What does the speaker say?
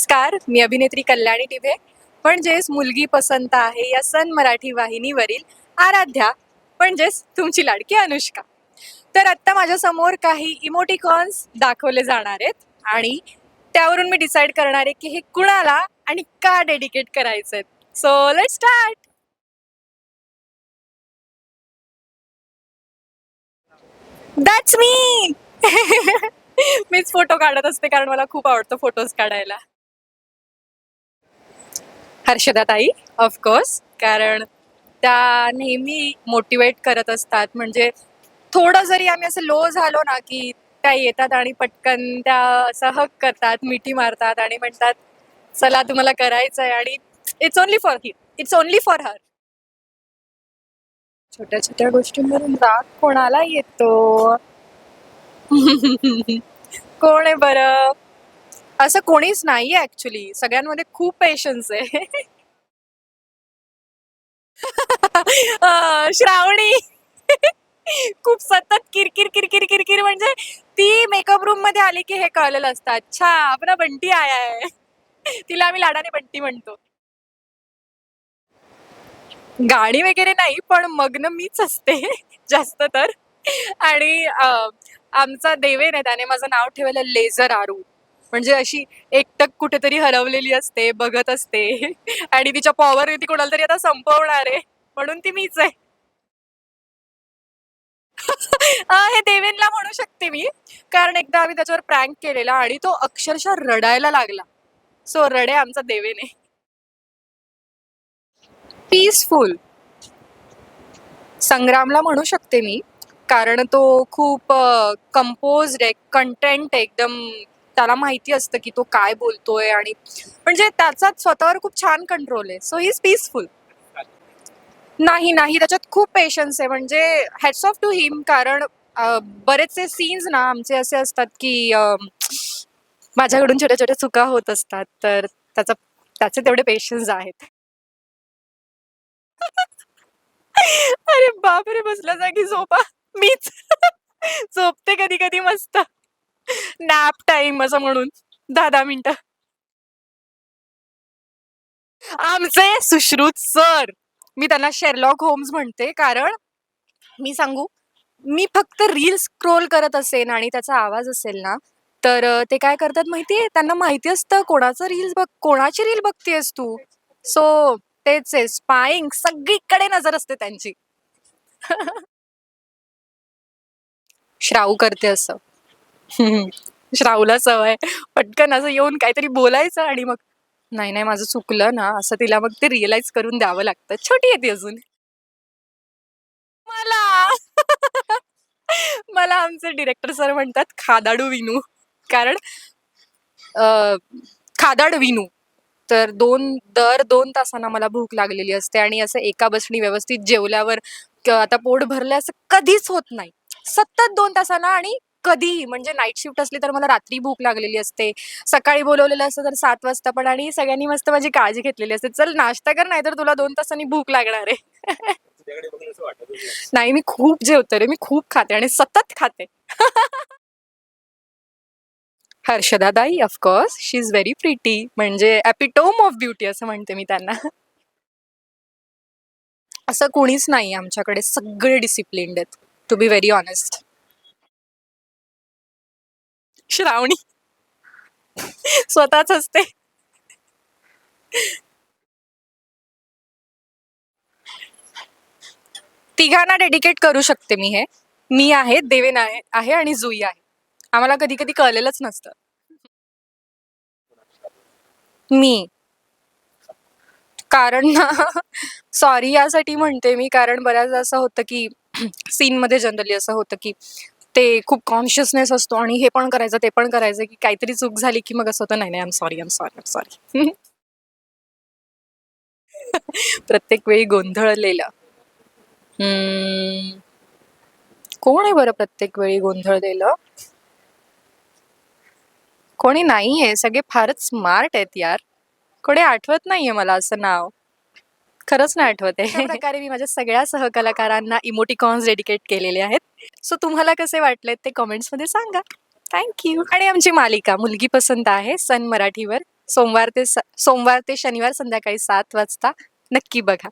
नमस्कार मी अभिनेत्री कल्याणी टिभे. म्हणजेच मुलगी पसंत आहे या सन मराठी वाहिनीवरील आराध्या म्हणजेच तुमची लाडकी अनुष्का. तर आत्ता माझ्यासमोर काही इमोटिकॉन्स दाखवले जाणार आहेत आणि त्यावरून मी डिसाईड करणार आहे की हे कुणाला आणि का डेडिकेट करायचं आहेत सो लेट स्टार्ट दॅट्स मी मीच फोटो काढत असते कारण मला खूप आवडतं फोटोज काढायला. हर्षदा ताई ऑफकोर्स कारण त्या नेहमी मोटिवेट करत असतात. म्हणजे थोडं जरी आम्ही असं लो झालो ना की त्या येतात आणि पटकन त्या असं हक करतात मिठी मारतात आणि म्हणतात चला तुम्हाला करायचं आहे आणि it's only for he it's only for her छोट्या छोट्या गोष्टींवरून राग कोणाला येतो? कोण आहे बरं? असं कोणीच नाहीये ऍक्च्युली सगळ्यांमध्ये खूप पेशन्स आहे. अं, श्रावणी. खूप सतत किरकिर किरकिर किरकिर म्हणजे ती मेकअप रूममध्ये आली की हे कळलेलं असतं. अच्छा आपला बंटी आया आहे. तिला आम्ही लाडाने बंटी म्हणतो. गाणी वगैरे नाही पण मग्न मीच असते. जास्त तर. आणि अं, आमचा देवेन आहे त्याने माझं नाव ठेवलं लेझर आरू. म्हणजे अशी एकटक कुठेतरी हरवलेली असते बघत असते. आणि तिच्या पॉवर ती कोणाला तरी आता संपवणार आहे. म्हणून ती मीच आहे. हे देवेनला म्हणू शकते मी. कारण एकदा आम्ही त्याच्यावर प्रँक केलेला आणि तो अक्षरशः रडायला लागला. सो रडे आमचा देवेन. आहे पीसफुल संग्रामला म्हणू शकते मी. कारण तो खूप कंपोज आहे कंटेंट आहे एकदम त्याला माहिती असतं की तो काय बोलतोय आणि म्हणजे त्याचा स्वतःवर खूप छान कंट्रोल आहे. सो ही इज पीसफुल नाही नाही त्याच्यात खूप पेशन्स आहे. म्हणजे हॅट्स ऑफ टू हिम कारण बरेचसे सीन्स ना आमचे असे असतात की माझ्याकडून छोट्या छोट्या चुका होत असतात. तर त्याचा त्याचे तेवढे पेशन्स आहेत. अरे बापरे बसल्या जागी झोपा मीच झोपते कधी कधी मस्त नॅप टाइम असं म्हणून. दहा दहा मिनिटं. आमचे सुश्रुत सर. मी त्यांना शेरलॉक होम्स म्हणते कारण मी सांगू मी फक्त रील स्क्रोल करत असेन आणि त्याचा आवाज असेल ना तर ते काय करतात माहितीये? त्यांना माहिती असतं कोणाचं रील्स बघ कोणाची रील बघतेस तू? सो तेच आहे स्पाईंग सगळीकडे नजर असते त्यांची. श्राऊ करते असं. श्रावला सवय पटकन असं येऊन काहीतरी बोलायचं आणि मग नाही नाही माझं चुकलं ना असं तिला मग ते रिअलाइज करून द्यावं लागतं. छोटी आहे ती अजून. मला. मला आमचे डिरेक्टर सर म्हणतात खादाडू विनू. कारण खादाड विनू. तर दोन दर दोन तासांना मला भूक लागलेली असते आणि असं एका बसणी व्यवस्थित जेवल्यावर आता पोट भरलं असं कधीच होत नाही. सतत दोन तासांना आणि कधीही म्हणजे नाईट शिफ्ट असली तर मला रात्री भूक लागलेली असते. सकाळी बोलवलेलं असतं तर सात वाजता पण आणि सगळ्यांनी मस्त माझी काळजी घेतलेली असते. चल नाश्ता कर नाही तर तुला दोन तासांनी भूक लागणार आहे. नाही मी खूप जेवते रे मी खूप खाते आणि सतत खाते. हर्षदादाई of course she is very pretty म्हणजे ॲपिटोम ऑफ ब्युटी असं म्हणते मी त्यांना. असं कोणीच नाही आमच्याकडे. सगळे डिसिप्लिन्ड आहेत. To be very honest Shravani. स्वतःच असते. तिघांना डेडिकेट करू शकते मी हे. मी आहे देवेन आहे आहे आणि जुई आहे. आम्हाला कधी कधी कळलेलंच नसतं. मी. कारण ना सॉरी यासाठी म्हणते मी कारण बऱ्याचदा असं होतं की सीनमध्ये जनरली असं होतं की ते खूप कॉन्शियसनेस असतो आणि हे पण करायचं ते पण करायचं की काहीतरी चूक झाली की मग असं होतं नाही नाही आम सॉरी आम सॉरी आम सॉरी प्रत्येक वेळी गोंधळलेलं. हम्म. कोण आहे बरं प्रत्येक वेळी गोंधळलेलं? कोणी नाहीये सगळे फारच स्मार्ट आहेत यार. कोणी आठवत नाहीये मला असं नाव. खरंच नाही आठवत आहे. प्रकारे मी माझ्या सगळ्या सहकलाकारांना इमोटिकॉन्स डेडिकेट केलेले आहेत. सो तुम्हाला कसे वाटलेत ते कमेंट्समध्ये सांगा. थँक्यू आणि आमची मालिका मुलगी पसंत आहे सन मराठीवर. सोमवार ते सोमवार ते शनिवार संध्याकाळी सात वाजता. नक्की बघा.